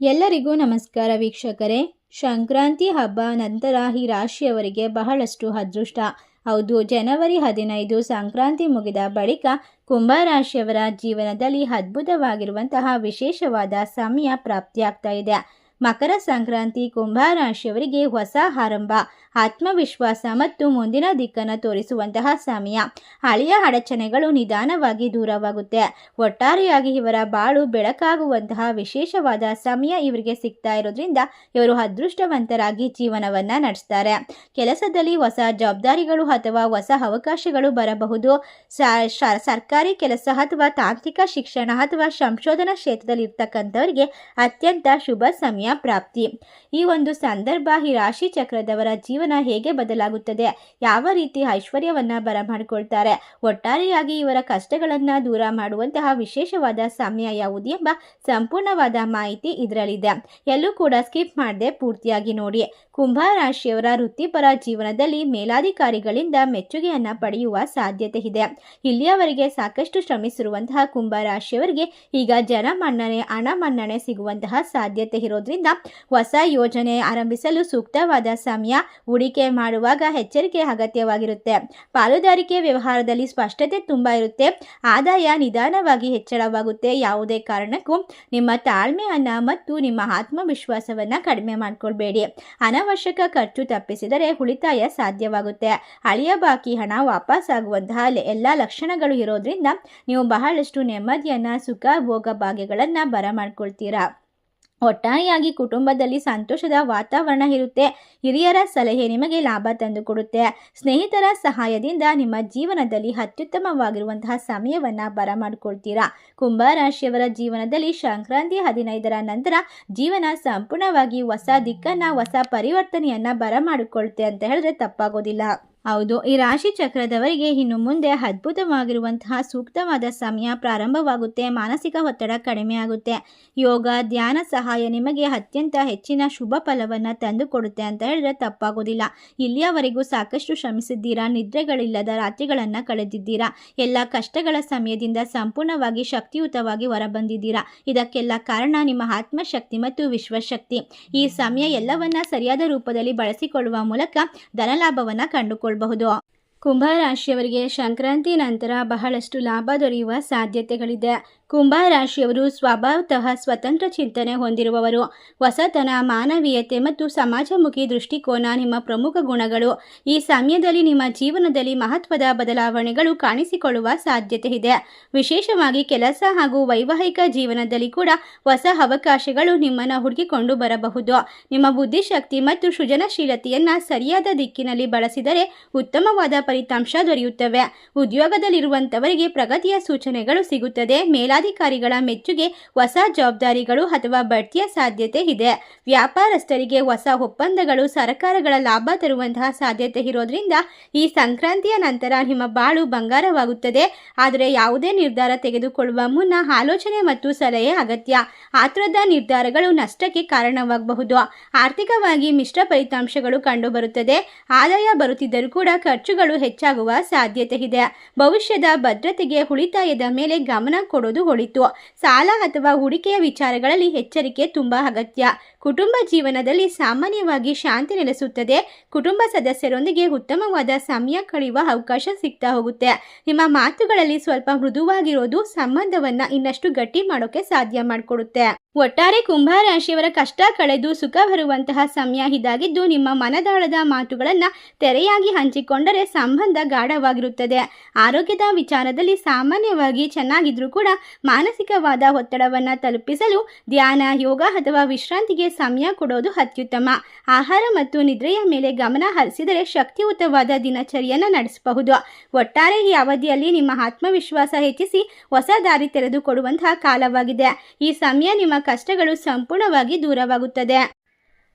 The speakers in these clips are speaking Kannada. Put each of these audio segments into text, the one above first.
ಎಲ್ಲರಿಗೂ ನಮಸ್ಕಾರ ವೀಕ್ಷಕರೇ. ಸಂಕ್ರಾಂತಿ ಹಬ್ಬ ನಂತರ ಈ ರಾಶಿಯವರಿಗೆ ಬಹಳಷ್ಟು ಅದೃಷ್ಟ. ಹೌದು, ಜನವರಿ ಹದಿನೈದು ಸಂಕ್ರಾಂತಿ ಮುಗಿದ ಬಳಿಕ ಕುಂಭ ರಾಶಿಯವರ ಜೀವನದಲ್ಲಿ ಅದ್ಭುತವಾಗಿರುವಂತಹ ವಿಶೇಷವಾದ ಸಮಯ ಪ್ರಾಪ್ತಿಯಾಗ್ತಾ ಇದೆ. ಮಕರ ಸಂಕ್ರಾಂತಿ ಕುಂಭ ರಾಶಿಯವರಿಗೆ ಹೊಸ ಆರಂಭ, ಆತ್ಮವಿಶ್ವಾಸ ಮತ್ತು ಮುಂದಿನ ದಿಕ್ಕನ್ನು ತೋರಿಸುವಂತಹ ಸಮಯ. ಹಳೆಯ ಅಡಚಣೆಗಳು ನಿಧಾನವಾಗಿ ದೂರವಾಗುತ್ತೆ. ಒಟ್ಟಾರೆಯಾಗಿ ಇವರ ಬಾಳು ಬೆಳಕಾಗುವಂತಹ ವಿಶೇಷವಾದ ಸಮಯ ಇವರಿಗೆ ಸಿಗ್ತಾ ಇರೋದ್ರಿಂದ ಇವರು ಅದೃಷ್ಟವಂತರಾಗಿ ಜೀವನವನ್ನ ನಡೆಸ್ತಾರೆ. ಕೆಲಸದಲ್ಲಿ ಹೊಸ ಜವಾಬ್ದಾರಿಗಳು ಅಥವಾ ಹೊಸ ಅವಕಾಶಗಳು ಬರಬಹುದು. ಸರ್ಕಾರಿ ಕೆಲಸ ಅಥವಾ ತಾಂತ್ರಿಕ ಶಿಕ್ಷಣ ಅಥವಾ ಸಂಶೋಧನಾ ಕ್ಷೇತ್ರದಲ್ಲಿ ಇರ್ತಕ್ಕಂಥವರಿಗೆ ಅತ್ಯಂತ ಶುಭ ಸಮಯ. ಪ್ರಾಪ್ತಿ. ಈ ಒಂದು ಸಂದರ್ಭ ಈ ರಾಶಿ ಚಕ್ರದವರ ಜೀವನ ಹೇಗೆ ಬದಲಾಗುತ್ತದೆ? ಯಾವ ರೀತಿ ಐಶ್ವರ್ಯವನ್ನ ಬರಮಾಡಿಕೊಳ್ತಾರೆ? ಒಟ್ಟಾರೆಯಾಗಿ ಇವರ ಕಷ್ಟಗಳನ್ನ ದೂರ ಮಾಡುವಂತಹ ವಿಶೇಷವಾದ ಸಮಯ ಯಾವುದು ಎಂಬ ಸಂಪೂರ್ಣವಾದ ಮಾಹಿತಿ ಇದರಲ್ಲಿದೆ. ಎಲ್ಲೂ ಕೂಡ ಸ್ಕಿಪ್ ಮಾಡದೆ ಪೂರ್ತಿಯಾಗಿ ನೋಡಿ. ಕುಂಭ ರಾಶಿಯವರ ವೃತ್ತಿಪರ ಜೀವನದಲ್ಲಿ ಮೇಲಾಧಿಕಾರಿಗಳಿಂದ ಮೆಚ್ಚುಗೆಯನ್ನ ಪಡೆಯುವ ಸಾಧ್ಯತೆ ಇದೆ. ಇಲ್ಲಿಯವರೆಗೆ ಸಾಕಷ್ಟು ಶ್ರಮಿಸಿರುವಂತಹ ಕುಂಭ ರಾಶಿಯವರಿಗೆ ಈಗ ಜನ ಮನ್ನಣೆ, ಹಣ ಮನ್ನಣೆ ಸಿಗುವಂತಹ ಸಾಧ್ಯತೆ ಇರೋದ್ರಿಂದ ಹೊಸ ಯೋಜನೆ ಆರಂಭಿಸಲು ಸೂಕ್ತವಾದ ಸಮಯ ಹೂಡಿಕೆ ಮಾಡುವಾಗ ಎಚ್ಚರಿಕೆ ಅಗತ್ಯವಾಗಿರುತ್ತೆ. ಪಾಲುದಾರಿಕೆ ವ್ಯವಹಾರದಲ್ಲಿ ಸ್ಪಷ್ಟತೆ ತುಂಬ ಇರುತ್ತೆ. ಆದಾಯ ನಿಧಾನವಾಗಿ ಹೆಚ್ಚಳವಾಗುತ್ತೆ. ಯಾವುದೇ ಕಾರಣಕ್ಕೂ ನಿಮ್ಮ ತಾಳ್ಮೆಯನ್ನ ಮತ್ತು ನಿಮ್ಮ ಆತ್ಮವಿಶ್ವಾಸವನ್ನ ಕಡಿಮೆ ಮಾಡ್ಕೊಳ್ಬೇಡಿ. ಅನವಶ್ಯಕ ಖರ್ಚು ತಪ್ಪಿಸಿದರೆ ಉಳಿತಾಯ ಸಾಧ್ಯವಾಗುತ್ತೆ. ಹಳೆಯ ಬಾಕಿ ಹಣ ವಾಪಸ್ ಆಗುವಂತಹ ಎಲ್ಲ ಲಕ್ಷಣಗಳು ಇರೋದ್ರಿಂದ ನೀವು ಬಹಳಷ್ಟು ನೆಮ್ಮದಿಯನ್ನ, ಸುಖ, ಭೋಗ ಭಾಗ್ಯಗಳನ್ನ ಬರಮಾಡ್ಕೊಳ್ತೀರಾ? ಒಟ್ಟಾರೆಯಾಗಿ ಕುಟುಂಬದಲ್ಲಿ ಸಂತೋಷದ ವಾತಾವರಣ ಇರುತ್ತೆ. ಹಿರಿಯರ ಸಲಹೆ ನಿಮಗೆ ಲಾಭ ತಂದುಕೊಡುತ್ತೆ. ಸ್ನೇಹಿತರ ಸಹಾಯದಿಂದ ನಿಮ್ಮ ಜೀವನದಲ್ಲಿ ಅತ್ಯುತ್ತಮವಾಗಿರುವಂತಹ ಸಮಯವನ್ನು ಬರಮಾಡ್ಕೊಳ್ತೀರಾ? ಕುಂಭರಾಶಿಯವರ ಜೀವನದಲ್ಲಿ ಸಂಕ್ರಾಂತಿ ಹದಿನೈದರ ನಂತರ ಜೀವನ ಸಂಪೂರ್ಣವಾಗಿ ಹೊಸ ದಿಕ್ಕನ್ನು, ಹೊಸ ಪರಿವರ್ತನೆಯನ್ನು ಬರಮಾಡಿಕೊಳ್ಳುತ್ತೆ ಅಂತ ಹೇಳಿದ್ರೆ ತಪ್ಪಾಗೋದಿಲ್ಲ. ಹೌದು, ಈ ರಾಶಿ ಚಕ್ರದವರಿಗೆ ಇನ್ನು ಮುಂದೆ ಅದ್ಭುತವಾಗಿರುವಂತಹ ಸೂಕ್ತವಾದ ಸಮಯ ಪ್ರಾರಂಭವಾಗುತ್ತೆ, ಮಾನಸಿಕ ಒತ್ತಡ ಕಡಿಮೆಯಾಗುತ್ತೆ ಯೋಗ, ಧ್ಯಾನ ಸಹಾಯ ನಿಮಗೆ ಅತ್ಯಂತ ಹೆಚ್ಚಿನ ಶುಭ ಫಲವನ್ನು ತಂದುಕೊಡುತ್ತೆ ಅಂತ ಹೇಳಿದ್ರೆ ತಪ್ಪಾಗೋದಿಲ್ಲ. ಇಲ್ಲಿಯವರೆಗೂ ಸಾಕಷ್ಟು ಶ್ರಮಿಸಿದ್ದೀರಾ? ನಿದ್ರೆಗಳಿಲ್ಲದ ರಾತ್ರಿಗಳನ್ನು ಕಳೆದಿದ್ದೀರಾ? ಎಲ್ಲ ಕಷ್ಟಗಳ ಸಮಯದಿಂದ ಸಂಪೂರ್ಣವಾಗಿ ಶಕ್ತಿಯುತವಾಗಿ ಹೊರಬಂದಿದ್ದೀರಾ? ಇದಕ್ಕೆಲ್ಲ ಕಾರಣ ನಿಮ್ಮ ಆತ್ಮಶಕ್ತಿ ಮತ್ತು ವಿಶ್ವಶಕ್ತಿ. ಈ ಸಮಯ ಎಲ್ಲವನ್ನ ಸರಿಯಾದ ರೂಪದಲ್ಲಿ ಬಳಸಿಕೊಳ್ಳುವ ಮೂಲಕ ಧನಲಾಭವನ್ನು ಕಂಡುಕೊಳ್ಳಬಹುದು ಕುಂಭ ರಾಶಿಯವರಿಗೆ ಸಂಕ್ರಾಂತಿ ನಂತರ ಬಹಳಷ್ಟು ಲಾಭ ದೊರೆಯುವ ಸಾಧ್ಯತೆಗಳಿದೆ. ಕುಂಭ ರಾಶಿಯವರು ಸ್ವಭಾವತಃ ಸ್ವತಂತ್ರ ಚಿಂತನೆ ಹೊಂದಿರುವವರು. ಹೊಸತನ, ಮಾನವೀಯತೆ ಮತ್ತು ಸಮಾಜಮುಖಿ ದೃಷ್ಟಿಕೋನ ನಿಮ್ಮ ಪ್ರಮುಖ ಗುಣಗಳು. ಈ ಸಮಯದಲ್ಲಿ ನಿಮ್ಮ ಜೀವನದಲ್ಲಿ ಮಹತ್ವದ ಬದಲಾವಣೆಗಳು ಕಾಣಿಸಿಕೊಳ್ಳುವ ಸಾಧ್ಯತೆ ಇದೆ. ವಿಶೇಷವಾಗಿ ಕೆಲಸ ಹಾಗೂ ವೈವಾಹಿಕ ಜೀವನದಲ್ಲಿ ಕೂಡ ಹೊಸ ಅವಕಾಶಗಳು ನಿಮ್ಮನ್ನು ಹುಡುಕಿಕೊಂಡು ಬರಬಹುದು. ನಿಮ್ಮ ಬುದ್ಧಿಶಕ್ತಿ ಮತ್ತು ಸೃಜನಶೀಲತೆಯನ್ನು ಸರಿಯಾದ ದಿಕ್ಕಿನಲ್ಲಿ ಬಳಸಿದರೆ ಉತ್ತಮವಾದ ಫಲಿತಾಂಶ ದೊರೆಯುತ್ತವೆ. ಉದ್ಯೋಗದಲ್ಲಿರುವಂತವರಿಗೆ ಪ್ರಗತಿಯ ಸೂಚನೆಗಳು ಸಿಗುತ್ತದೆ. ಮೇಲಾಧಿಕಾರಿಗಳ ಮೆಚ್ಚುಗೆ, ಹೊಸ ಜವಾಬ್ದಾರಿಗಳು ಅಥವಾ ಬಡ್ತಿಯ ಸಾಧ್ಯತೆ ಇದೆ. ವ್ಯಾಪಾರಸ್ಥರಿಗೆ ಹೊಸ ಒಪ್ಪಂದಗಳು ಸರ್ಕಾರಗಳ ಲಾಭ ತರುವಂತಹ ಸಾಧ್ಯತೆ ಇರೋದ್ರಿಂದ ಈ ಸಂಕ್ರಾಂತಿಯ ನಂತರ ನಿಮ್ಮ ಬಾಳು ಬಂಗಾರವಾಗುತ್ತದೆ. ಆದರೆ ಯಾವುದೇ ನಿರ್ಧಾರ ತೆಗೆದುಕೊಳ್ಳುವ ಮುನ್ನ ಆಲೋಚನೆ ಮತ್ತು ಸಲಹೆ ಅಗತ್ಯ. ಆತುರದ ನಿರ್ಧಾರಗಳು ನಷ್ಟಕ್ಕೆ ಕಾರಣವಾಗಬಹುದು. ಆರ್ಥಿಕವಾಗಿ ಮಿಶ್ರ ಫಲಿತಾಂಶಗಳು ಕಂಡುಬರುತ್ತದೆ. ಆದಾಯ ಬರುತ್ತಿದ್ದರೂ ಕೂಡ ಖರ್ಚುಗಳು ಹೆಚ್ಚಾಗುವ ಸಾಧ್ಯತೆ ಇದೆ. ಭವಿಷ್ಯದ ಭದ್ರತೆಗೆ ಉಳಿತಾಯದ ಮೇಲೆ ಗಮನ ಕೊಡೋದು ಒಳಿತು ಸಾಲ ಅಥವಾ ಹೂಡಿಕೆಯ ವಿಚಾರಗಳಲ್ಲಿ ಎಚ್ಚರಿಕೆ ತುಂಬ ಅಗತ್ಯ. ಕುಟುಂಬ ಜೀವನದಲ್ಲಿ ಸಾಮಾನ್ಯವಾಗಿ ಶಾಂತಿ ನೆಲೆಸುತ್ತದೆ. ಕುಟುಂಬ ಸದಸ್ಯರೊಂದಿಗೆ ಉತ್ತಮವಾದ ಸಮಯ ಕಳೆಯುವ ಅವಕಾಶ ಸಿಗ್ತಾ ಹೋಗುತ್ತೆ. ನಿಮ್ಮ ಮಾತುಗಳಲ್ಲಿ ಸ್ವಲ್ಪ ಮೃದುವಾಗಿರೋದು ಸಂಬಂಧವನ್ನ ಇನ್ನಷ್ಟು ಗಟ್ಟಿ ಮಾಡೋಕೆ ಸಾಧ್ಯ ಮಾಡಿಕೊಡುತ್ತೆ. ಒಟ್ಟಾರೆ ಕುಂಭ ರಾಶಿಯವರ ಕಷ್ಟ ಕಳೆದು ಸುಖ ಬರುವಂತಹ ಸಮಯ ಇದಾಗಿದ್ದು, ನಿಮ್ಮ ಮನದಾಳದ ಮಾತುಗಳನ್ನು ತೆರೆಯಾಗಿ ಹಂಚಿಕೊಂಡರೆ ಸಂಬಂಧ ಗಾಢವಾಗಿರುತ್ತದೆ. ಆರೋಗ್ಯದ ವಿಚಾರದಲ್ಲಿ ಸಾಮಾನ್ಯವಾಗಿ ಚೆನ್ನಾಗಿದ್ರೂ ಕೂಡ ಮಾನಸಿಕವಾದ ಒತ್ತಡವನ್ನು ತಲುಪಿಸಲು ಧ್ಯಾನ, ಯೋಗ ಅಥವಾ ವಿಶ್ರಾಂತಿಗೆ ಸಮಯ ಕೊಡೋದು ಅತ್ಯುತ್ತಮ. ಆಹಾರ ಮತ್ತು ನಿದ್ರೆಯ ಮೇಲೆ ಗಮನ ಹರಿಸಿದರೆ ಶಕ್ತಿಯುತವಾದ ದಿನಚರಿಯನ್ನು ನಡೆಸಬಹುದು. ಒಟ್ಟಾರೆ ಈ ಅವಧಿಯಲ್ಲಿ ನಿಮ್ಮ ಆತ್ಮವಿಶ್ವಾಸ ಹೆಚ್ಚಿಸಿ ಹೊಸ ದಾರಿ ತೆರೆದುಕೊಡುವಂತಹ ಕಾಲವಾಗಿದೆ. ಈ ಸಮಯ ನಿಮ್ಮ ಕಷ್ಟಗಳು ಸಂಪೂರ್ಣವಾಗಿ ದೂರವಾಗುತ್ತದೆ.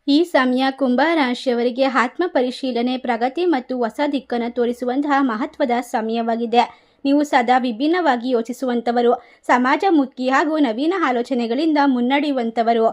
ಈ ಸಮಯ ಕುಂಭ ರಾಶಿಯವರಿಗೆ ಆತ್ಮ ಪರಿಶೀಲನೆ, ಪ್ರಗತಿ ಮತ್ತು ಹೊಸ ದಿಕ್ಕನ್ನು ತೋರಿಸುವಂತಹ ಮಹತ್ವದ ಸಮಯವಾಗಿದೆ. ನೀವು ಸದಾ ವಿಭಿನ್ನವಾಗಿ ಯೋಚಿಸುವಂಥವರು ಸಮಾಜಮುಖಿ ಹಾಗೂ ನವೀನ ಆಲೋಚನೆಗಳಿಂದ ಮುನ್ನಡೆಯುವಂಥವರು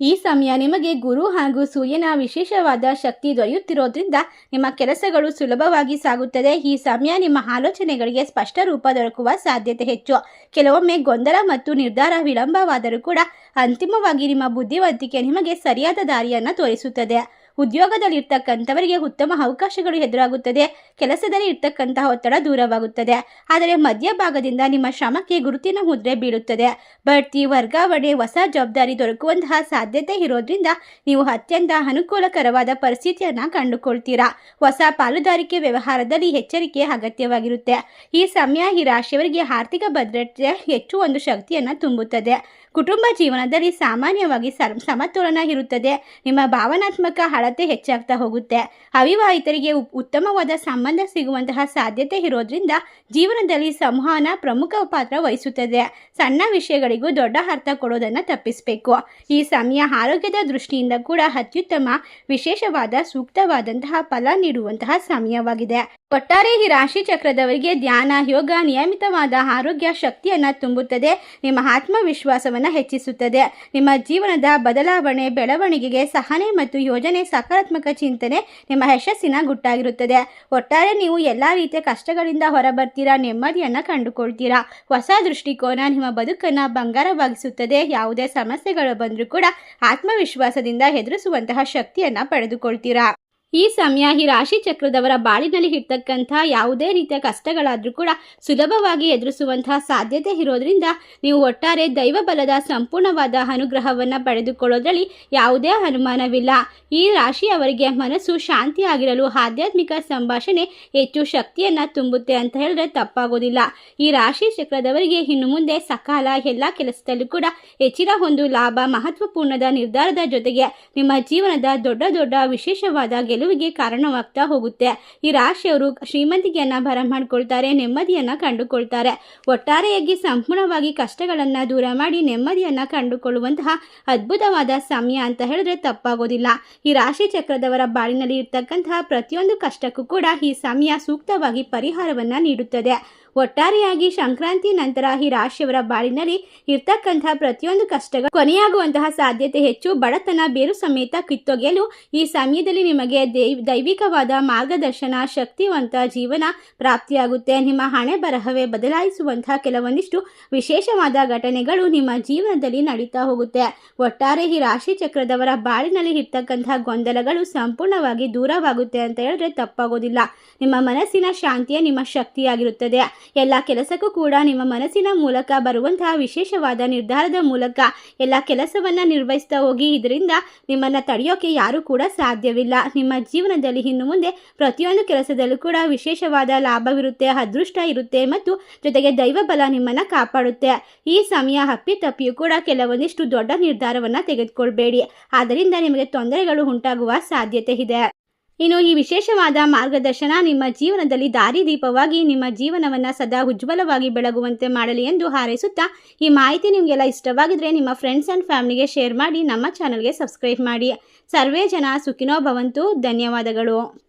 ಈ ಸಮಯ ನಿಮಗೆ ಗುರು ಹಾಗೂ ಸೂರ್ಯನ ವಿಶೇಷವಾದ ಶಕ್ತಿ ದೊರೆಯುತ್ತಿರೋದ್ರಿಂದ ನಿಮ್ಮ ಕೆಲಸಗಳು ಸುಲಭವಾಗಿ ಸಾಗುತ್ತದೆ. ಈ ಸಮಯ ನಿಮ್ಮ ಆಲೋಚನೆಗಳಿಗೆ ಸ್ಪಷ್ಟ ರೂಪ ದೊರಕುವ ಸಾಧ್ಯತೆ ಹೆಚ್ಚು. ಕೆಲವೊಮ್ಮೆ ಗೊಂದಲ ಮತ್ತು ನಿರ್ಧಾರ ವಿಳಂಬವಾದರೂ ಕೂಡ ಅಂತಿಮವಾಗಿ ನಿಮ್ಮ ಬುದ್ಧಿವಂತಿಕೆ ನಿಮಗೆ ಸರಿಯಾದ ದಾರಿಯನ್ನು ತೋರಿಸುತ್ತದೆ. ಉದ್ಯೋಗದಲ್ಲಿರ್ತಕ್ಕಂಥವರಿಗೆ ಉತ್ತಮ ಅವಕಾಶಗಳು ಎದುರಾಗುತ್ತದೆ. ಕೆಲಸದಲ್ಲಿ ಇರ್ತಕ್ಕಂತಹ ಒತ್ತಡ ದೂರವಾಗುತ್ತದೆ. ಆದರೆ ಮಧ್ಯಭಾಗದಿಂದ ನಿಮ್ಮ ಶ್ರಮಕ್ಕೆ ಗುರುತಿನ ಮುದ್ರೆ ಬೀಳುತ್ತದೆ. ಬಡ್ತಿ, ವರ್ಗಾವಣೆ, ಹೊಸ ಜವಾಬ್ದಾರಿ ದೊರಕುವಂತಹ ಸಾಧ್ಯತೆ ಇರೋದ್ರಿಂದ ನೀವು ಅತ್ಯಂತ ಅನುಕೂಲಕರವಾದ ಪರಿಸ್ಥಿತಿಯನ್ನು ಕಂಡುಕೊಳ್ತೀರಾ. ಹೊಸ ಪಾಲುದಾರಿಕೆ ವ್ಯವಹಾರದಲ್ಲಿ ಎಚ್ಚರಿಕೆ ಅಗತ್ಯವಾಗಿರುತ್ತೆ. ಈ ಸಮಯ ಈ ರಾಶಿಯವರಿಗೆ ಆರ್ಥಿಕ ಭದ್ರತೆ ಹೆಚ್ಚು ಒಂದು ಶಕ್ತಿಯನ್ನು ತುಂಬುತ್ತದೆ. ಕುಟುಂಬ ಜೀವನದಲ್ಲಿ ಸಾಮಾನ್ಯವಾಗಿ ಸರ್ ಸಮತೋಲನ ಇರುತ್ತದೆ ನಿಮ್ಮ ಭಾವನಾತ್ಮಕ ಅಳತೆ ಹೆಚ್ಚಾಗ್ತಾ ಹೋಗುತ್ತೆ. ಅವಿವಾಹಿತರಿಗೆ ಉತ್ತಮವಾದ ಸಂಬಂಧ ಸಿಗುವಂತಹ ಸಾಧ್ಯತೆ ಇರೋದ್ರಿಂದ ಜೀವನದಲ್ಲಿ ಸಂವಹನ ಪ್ರಮುಖ ಪಾತ್ರ ವಹಿಸುತ್ತದೆ. ಸಣ್ಣ ವಿಷಯಗಳಿಗೂ ದೊಡ್ಡ ಅರ್ಥ ಕೊಡೋದನ್ನು ತಪ್ಪಿಸಬೇಕು. ಈ ಸಮಯ ಆರೋಗ್ಯದ ದೃಷ್ಟಿಯಿಂದ ಕೂಡ ಅತ್ಯುತ್ತಮ, ವಿಶೇಷವಾದ, ಸೂಕ್ತವಾದಂತಹ ಫಲ ನೀಡುವಂತಹ ಸಮಯವಾಗಿದೆ. ಒಟ್ಟಾರೆ ಈ ರಾಶಿ ಚಕ್ರದವರಿಗೆ ಧ್ಯಾನ, ಯೋಗ, ನಿಯಮಿತವಾದ ಆರೋಗ್ಯ ಶಕ್ತಿಯನ್ನು ತುಂಬುತ್ತದೆ. ನಿಮ್ಮ ಆತ್ಮವಿಶ್ವಾಸವನ್ನು ಹೆಚ್ಚಿಸುತ್ತದೆ. ನಿಮ್ಮ ಜೀವನದ ಬದಲಾವಣೆ, ಬೆಳವಣಿಗೆಗೆ ಸಹನೆ ಮತ್ತು ಯೋಜನೆ ಸಕಾರಾತ್ಮಕ ಚಿಂತನೆ ನಿಮ್ಮ ಯಶಸ್ಸಿನ ಗುಟ್ಟಾಗಿರುತ್ತದೆ. ಒಟ್ಟಾರೆ ನೀವು ಎಲ್ಲ ರೀತಿಯ ಕಷ್ಟಗಳಿಂದ ಹೊರಬರ್ತೀರಾ, ನೆಮ್ಮದಿಯನ್ನು ಕಂಡುಕೊಳ್ತೀರಾ? ಹೊಸ ದೃಷ್ಟಿಕೋನ ನಿಮ್ಮ ಬದುಕನ್ನು ಬಂಗಾರವಾಗಿಸುತ್ತದೆ. ಯಾವುದೇ ಸಮಸ್ಯೆಗಳು ಬಂದರೂ ಕೂಡ ಆತ್ಮವಿಶ್ವಾಸದಿಂದ ಎದುರಿಸುವಂತಹ ಶಕ್ತಿಯನ್ನು ಪಡೆದುಕೊಳ್ತೀರಾ? ಈ ಸಮಯ ಈ ರಾಶಿ ಚಕ್ರದವರ ಬಾಳಿನಲ್ಲಿ ಇರ್ತಕ್ಕಂಥ ಯಾವುದೇ ರೀತಿಯ ಕಷ್ಟಗಳಾದರೂ ಕೂಡ ಸುಲಭವಾಗಿ ಎದುರಿಸುವಂತಹ ಸಾಧ್ಯತೆ ಇರೋದ್ರಿಂದ ನೀವು ಒಟ್ಟಾರೆ ದೈವ ಬಲದ ಸಂಪೂರ್ಣವಾದ ಅನುಗ್ರಹವನ್ನು ಪಡೆದುಕೊಳ್ಳೋದ್ರಲ್ಲಿ ಯಾವುದೇ ಅನುಮಾನವಿಲ್ಲ. ಈ ರಾಶಿಯವರಿಗೆ ಮನಸ್ಸು ಶಾಂತಿಯಾಗಿರಲು ಆಧ್ಯಾತ್ಮಿಕ ಸಂಭಾಷಣೆ ಹೆಚ್ಚು ಶಕ್ತಿಯನ್ನು ತುಂಬುತ್ತೆ ಅಂತ ಹೇಳಿದ್ರೆ ತಪ್ಪಾಗೋದಿಲ್ಲ. ಈ ರಾಶಿ ಚಕ್ರದವರಿಗೆ ಇನ್ನು ಮುಂದೆ ಸಕಾಲ ಎಲ್ಲ ಕೆಲಸದಲ್ಲೂ ಕೂಡ ಹೆಚ್ಚಿನ ಒಂದು ಲಾಭ, ಮಹತ್ವಪೂರ್ಣದ ನಿರ್ಧಾರದ ಜೊತೆಗೆ ನಿಮ್ಮ ಜೀವನದ ದೊಡ್ಡ ದೊಡ್ಡ ವಿಶೇಷವಾದ ಗೆಲುವಿಗೆ ಕಾರಣವಾಗ್ತಾ ಹೋಗುತ್ತೆ. ಈ ರಾಶಿಯವರು ಶ್ರೀಮಂತಿಕೆಯನ್ನ ಬರಮಾಡ್ಕೊಳ್ತಾರೆ ನೆಮ್ಮದಿಯನ್ನ ಕಂಡುಕೊಳ್ತಾರೆ. ಒಟ್ಟಾರೆಯಾಗಿ ಸಂಪೂರ್ಣವಾಗಿ ಕಷ್ಟಗಳನ್ನ ದೂರ ಮಾಡಿ ನೆಮ್ಮದಿಯನ್ನ ಕಂಡುಕೊಳ್ಳುವಂತಹ ಅದ್ಭುತವಾದ ಸಮಯ ಅಂತ ಹೇಳಿದ್ರೆ ತಪ್ಪಾಗೋದಿಲ್ಲ. ಈ ರಾಶಿ ಚಕ್ರದವರ ಬಾಳಿನಲ್ಲಿ ಇರ್ತಕ್ಕಂತಹ ಪ್ರತಿಯೊಂದು ಕಷ್ಟಕ್ಕೂ ಕೂಡ ಈ ಸಮಯ ಸೂಕ್ತವಾಗಿ ಪರಿಹಾರವನ್ನ ನೀಡುತ್ತದೆ. ಒಟ್ಟಾರೆಯಾಗಿ ಸಂಕ್ರಾಂತಿ ನಂತರ ಈ ರಾಶಿಯವರ ಬಾಳಿನಲ್ಲಿ ಇರ್ತಕ್ಕಂತಹ ಪ್ರತಿಯೊಂದು ಕಷ್ಟಗಳು ಕೊನೆಯಾಗುವಂತಹ ಸಾಧ್ಯತೆ ಹೆಚ್ಚು, ಬಡತನ ಬೇರು ಸಮೇತ ಕಿತ್ತೊಗೆಯಲು ಈ ಸಮಯದಲ್ಲಿ ನಿಮಗೆ ದೈವ್ ದೈವಿಕವಾದ ಮಾರ್ಗದರ್ಶನ, ಶಕ್ತಿವಂತ ಜೀವನ ಪ್ರಾಪ್ತಿಯಾಗುತ್ತೆ. ನಿಮ್ಮ ಹಣೆ ಬರಹವೇ ಬದಲಾಯಿಸುವಂತಹ ಕೆಲವೊಂದಿಷ್ಟು ವಿಶೇಷವಾದ ಘಟನೆಗಳು ನಿಮ್ಮ ಜೀವನದಲ್ಲಿ ನಡೀತಾ ಹೋಗುತ್ತೆ. ಒಟ್ಟಾರೆ ಈ ರಾಶಿ ಚಕ್ರದವರ ಬಾಳಿನಲ್ಲಿ ಇರ್ತಕ್ಕಂತಹ ಗೊಂದಲಗಳು ಸಂಪೂರ್ಣವಾಗಿ ದೂರವಾಗುತ್ತೆ ಅಂತ ಹೇಳಿದ್ರೆ ತಪ್ಪಾಗೋದಿಲ್ಲ. ನಿಮ್ಮ ಮನಸ್ಸಿನ ಶಾಂತಿಯೇ ನಿಮ್ಮ ಶಕ್ತಿಯಾಗಿರುತ್ತದೆ. ಎಲ್ಲ ಕೆಲಸಕ್ಕೂ ಕೂಡ ನಿಮ್ಮ ಮನಸ್ಸಿನ ಮೂಲಕ ಬರುವಂತಹ ವಿಶೇಷವಾದ ನಿರ್ಧಾರದ ಮೂಲಕ ಎಲ್ಲ ಕೆಲಸವನ್ನ ನಿರ್ವಹಿಸ್ತಾ ಹೋಗಿ. ಇದರಿಂದ ನಿಮ್ಮನ್ನ ತಡೆಯೋಕೆ ಯಾರೂ ಕೂಡ ಸಾಧ್ಯವಿಲ್ಲ. ನಿಮ್ಮ ಜೀವನದಲ್ಲಿ ಇನ್ನು ಮುಂದೆ ಪ್ರತಿಯೊಂದು ಕೆಲಸದಲ್ಲೂ ಕೂಡ ವಿಶೇಷವಾದ ಲಾಭವಿರುತ್ತೆ, ಅದೃಷ್ಟ ಇರುತ್ತೆ ಮತ್ತು ಜೊತೆಗೆ ದೈವ ಬಲ ನಿಮ್ಮನ್ನ ಕಾಪಾಡುತ್ತೆ. ಈ ಸಮಯ ಅಪ್ಪಿತಪ್ಪಿಯೂ ಕೂಡ ಕೆಲವೊಂದಿಷ್ಟು ದೊಡ್ಡ ನಿರ್ಧಾರವನ್ನ ತೆಗೆದುಕೊಳ್ಬೇಡಿ. ಆದ್ದರಿಂದ ನಿಮಗೆ ತೊಂದರೆಗಳು ಉಂಟಾಗುವ ಸಾಧ್ಯತೆ ಇದೆ. ಇನ್ನು ಈ ವಿಶೇಷವಾದ ಮಾರ್ಗದರ್ಶನ ನಿಮ್ಮ ಜೀವನದಲ್ಲಿ ದಾರಿದೀಪವಾಗಿ ನಿಮ್ಮ ಜೀವನವನ್ನು ಸದಾ ಉಜ್ವಲವಾಗಿ ಬೆಳಗುವಂತೆ ಮಾಡಲಿ ಎಂದು ಹಾರೈಸುತ್ತಾ ಈ ಮಾಹಿತಿ ನಿಮಗೆಲ್ಲ ಇಷ್ಟವಾಗಿದ್ರೆ ನಿಮ್ಮ ಫ್ರೆಂಡ್ಸ್ ಆ್ಯಂಡ್ ಫ್ಯಾಮಿಲಿಗೆ ಶೇರ್ ಮಾಡಿ ನಮ್ಮ ಚಾನಲ್ಗೆ ಸಬ್ಸ್ಕ್ರೈಬ್ ಮಾಡಿ. ಸರ್ವೇ ಜನ ಸುಖಿನೋ ಭವಂತು. ಧನ್ಯವಾದಗಳು.